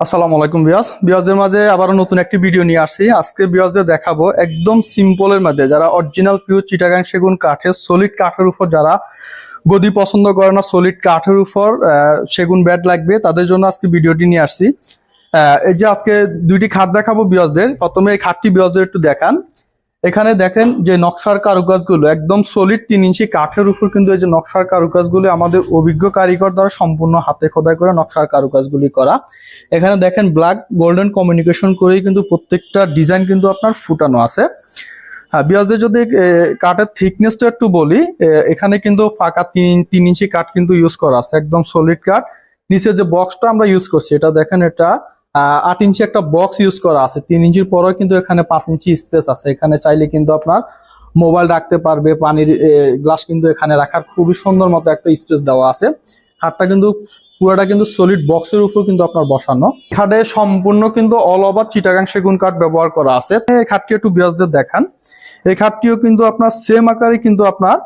আসসালামু আলাইকুম বিয়াস বিয়াসদের মাঝে আবারও নতুন একটি ভিডিও নিয়ে আসছি। আজকে বিয়াসদের দেখাবো একদম সিম্পলের মধ্যে যারা অরিজিনাল পিওর চিটাগাং সেগুন কাঠের সলিড কাঠের উপর, যারা গদি পছন্দ করে না সলিড কাঠের উপর সেগুন ব্যাট লাগবে, তাদের জন্য আজকে ভিডিওটি নিয়ে আসছি। এই যে আজকে দুইটি খাট দেখাবো বিয়াসদের প্রথমে এই খাটটি বিয়াসদের একটু দেখান। এখানে দেখেন যে নকশার কারুকাজগুলো একদম সলিড তিন ইঞ্চি কাঠের উপর কিন্তু এই যে নকশার কারুকাজগুলো আমাদের অভিজ্ঞ কারিগর দ্বারা সম্পূর্ণ হাতে খোদাই করে নকশার কারুকাজগুলি করা। এখানে দেখেন ব্ল্যাক গোল্ডেন কমিউনিকেশন করেই কিন্তু প্রত্যেকটা ডিজাইন কিন্তু আপনার ফুটানো আছে। হ্যাঁ বিয়াসদের যদি কাঠের থিকনেসটা একটু বলি এখানে কিন্তু ফাঁকা তিন তিন ইঞ্চি কাঠ কিন্তু ইউজ করা আছে, একদম সলিড কাঠ। নিচে যে বক্সটা আমরা ইউজ করছি, এটা দেখেন এটা আট ইঞ্চি একটা বক্স ইউজ করা আছে। তিন ইঞ্চির পরেও কিন্তু এখানে পাঁচ ইঞ্চি স্পেস আছে। এখানে চাইলে কিন্তু আপনার মোবাইল রাখতে পারবে, পানির গ্লাস কিন্তু এখানে রাখার খুবই সুন্দর মতো একটা স্পেস দেওয়া আছে। খাটটা কিন্তু, পুরোটা কিন্তু সলিড বক্সের উপর কিন্তু আপনার বসানো। খাটে সম্পূর্ণ কিন্তু অল ওভার চিটাগাং সেগুন কাঠ ব্যবহার করা আছে। এই খাটটি একটু বিরাজদের দেখান। এই খাটটিও কিন্তু আপনার সেম আকারে কিন্তু আপনার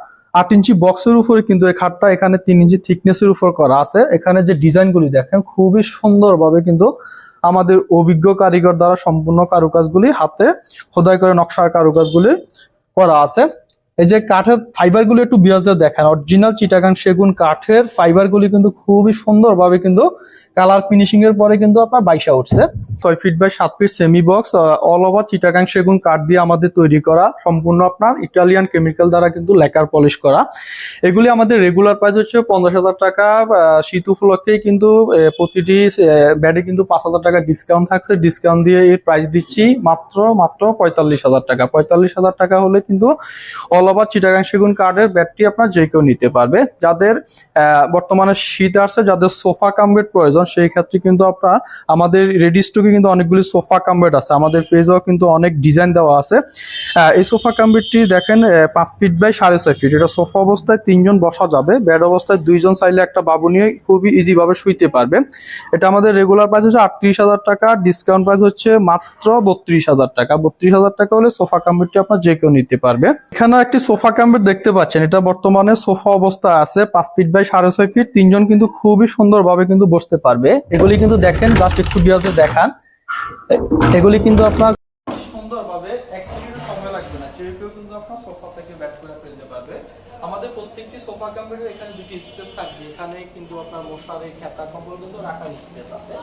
আট ইঞ্চি বক্সের উপরে কিন্তু এই খাটটা এখানে তিন ইঞ্চি থিকনেসের উপর করা আছে। এখানে যে ডিজাইনগুলি দেখেন, খুবই সুন্দরভাবে কিন্তু আমাদের অভিজ্ঞ কারিগর দ্বারা সম্পূর্ণ কারুকাজগুলি হাতে, খোদাই করে নকশার কারুকাজগুলি করা আছে। এই যে কাঠের ফাইবারগুলো একটু বিয়াজদের দেখেন। অরিজিনাল চিটাগাং সেগুন কাঠের ফাইবারগুলি কিন্তু খুবই সুন্দরভাবে কিন্তু কালার ফিনিশিং এর পরে কিন্তু আপনার বাইশা উঠছে। ছয় ফিট বাই সাত feet semi box all over Chittagong সেগুন কাঠ দিয়ে আমাদের তৈরি করা, সম্পূর্ণ আপনার ইটালিয়ান কেমিক্যাল দ্বারা কিন্তু লেকার পলিশ করা। এগুলি আমাদের রেগুলার প্রাইস হচ্ছে পঞ্চাশ হাজার টাকা শীত উপলক্ষেই কিন্তু প্রতিটি ব্যাডে কিন্তু পাঁচ হাজার টাকা ডিসকাউন্ট থাকছে। ডিসকাউন্ট দিয়ে এর প্রাইস দিচ্ছি মাত্র মাত্র পঁয়তাল্লিশ হাজার টাকা। পঁয়তাল্লিশ হাজার টাকা হলে কিন্তু অল ওভার চিটাগাং সেগুন কাঠের ব্যাটটি আপনার যে কেউ নিতে পারবে। যাদের বর্তমানে শীত আসছে, যাদের সোফা কামবেট প্রয়োজন সেই ক্ষেত্রে কিন্তু আপনার আমাদের রেডি স্টকে কিন্তু অনেকগুলি সোফা কামবেট আছে। আমাদের পেজেও কিন্তু অনেক ডিজাইন দেওয়া আছে। এই সোফা কামবেটটি দেখেন পাঁচ ফিট বাই সাড়ে ছয় ফিট এটা সোফা অবস্থায় তিনজন বসা যাবে। বেড অবস্থায় দুইজন চাইলে একটা বাবু নিয়ে খুবই ইজি ভাবে শুইতে পারবে। এটা আমাদের রেগুলার প্রাইস হচ্ছে আটত্রিশ হাজার টাকা ডিসকাউন্ট প্রাইস হচ্ছে মাত্র বত্রিশ হাজার টাকা। বত্রিশ হাজার টাকা হলে সোফা কামবেটটি আপনার যে কেউ নিতে পারবে। এখানে একটি সোফা কামবেট দেখতে পাচ্ছেন। এটা বর্তমানে সোফা অবস্থা আছে, পাঁচ ফিট বাই সাড়ে ছয় ফিট তিনজন কিন্তু খুবই সুন্দরভাবে কিন্তু বসতে পারবে। এগুলি কিন্তু দেখেন জাস্ট একটু বিয়াতে দেখান। এগুলি কিন্তু আপনার সুন্দরভাবে এক মিনিটও সময় লাগবে না। কিন্তু আপনার সোফা থেকে করে ফেলতে পারবে। আমাদের প্রত্যেকটি সোফা এখানে দুটি স্পেস থাকবে। এখানে কিন্তু আপনার খেতা কম্বল কিন্তু রাখার স্পেস আছে।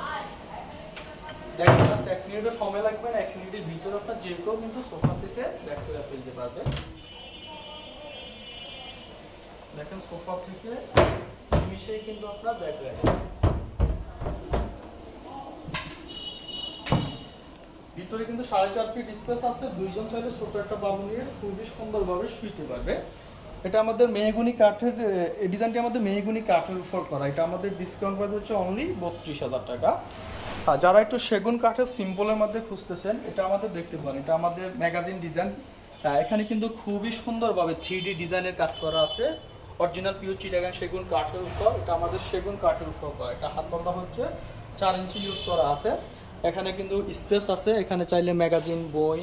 দেখেন এক সময় লাগবে না। এক মিনিটের ভিতরে আপনার যে কেউ কিন্তু সোফা থেকে ব্যাট করে ফেলতে পারবে। দেখেন, সোফা থেকে মিশেই কিন্তু আপনার ব্যাট রাখবে ভিতরে কিন্তু সাড়ে চার ফিট স্পেস আছে। দুইজন চাইলে ছোট একটা বাবু নিয়ে খুবই সুন্দরভাবে শুইতে পারবে। এটা আমাদের মেহগুনি কাঠের এই ডিজাইনটি আমাদের মেহগুনি কাঠের উপর করা। এটা আমাদের ডিসকাউন্ট প্রাইস হচ্ছে অনলি বত্রিশ হাজার টাকা। আর যারা একটু সেগুন কাঠের সিম্পলের মধ্যে খুঁজতেছেন, এটা আমাদের দেখতে পারেন। এটা আমাদের ম্যাগাজিন ডিজাইন এখানে কিন্তু খুবই সুন্দরভাবে থ্রি ডিজাইনের কাজ করা আছে। অরিজিনাল পিওর চিটাগান সেগুন কাঠের উপর, এটা আমাদের সেগুন কাঠের উপর করা। এটা হাত পাতা হচ্ছে, চার ইঞ্চি ইউজ করা আছে। এখানে কিন্তু স্পেস আছে, এখানে চাইলে ম্যাগাজিন, বই,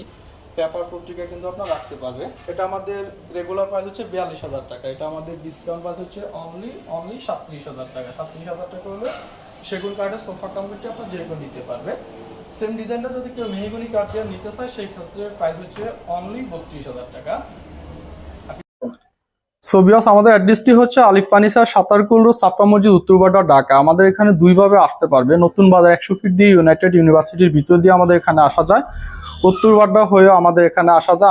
পেপার পত্রিকা কিন্তু আপনার রাখতে পারবে। এটা আমাদের রেগুলার প্রাইস হচ্ছে বিয়াল্লিশ হাজার টাকা। এটা আমাদের ডিসকাউন্ট প্রাইস হচ্ছে অনলি অনলি সাতত্রিশ হাজার টাকা। সাতত্রিশ হাজার টাকা হলে সেগুন কাঠের সোফা কাম্পিটি আপনার যে কেউ নিতে পারবে। সেম ডিজাইনটা যদি কেউ মেহগুনি কাঠ দিয়ে নিতে চায়, সেই ক্ষেত্রে প্রাইস হচ্ছে অনলি বত্রিশ হাজার টাকা। সোবিয়াস আমাদের অ্যাড্রেসটি হচ্ছে আলিফ ফানিসার সাতারকুল রোড সাফরা মসজিদ, উত্তরবাড্ডা, ঢাকা। আমাদের এখানে দুইভাবে আসতে পারবে। নতুন বাজার একশো ফিট দিয়ে ইউনাইটেড ইউনিভার্সিটির ভিতর দিয়ে আমাদের এখানে আসা যায়। উত্তরবাড্ডা হয়েও আমাদের এখানে আসা যায়।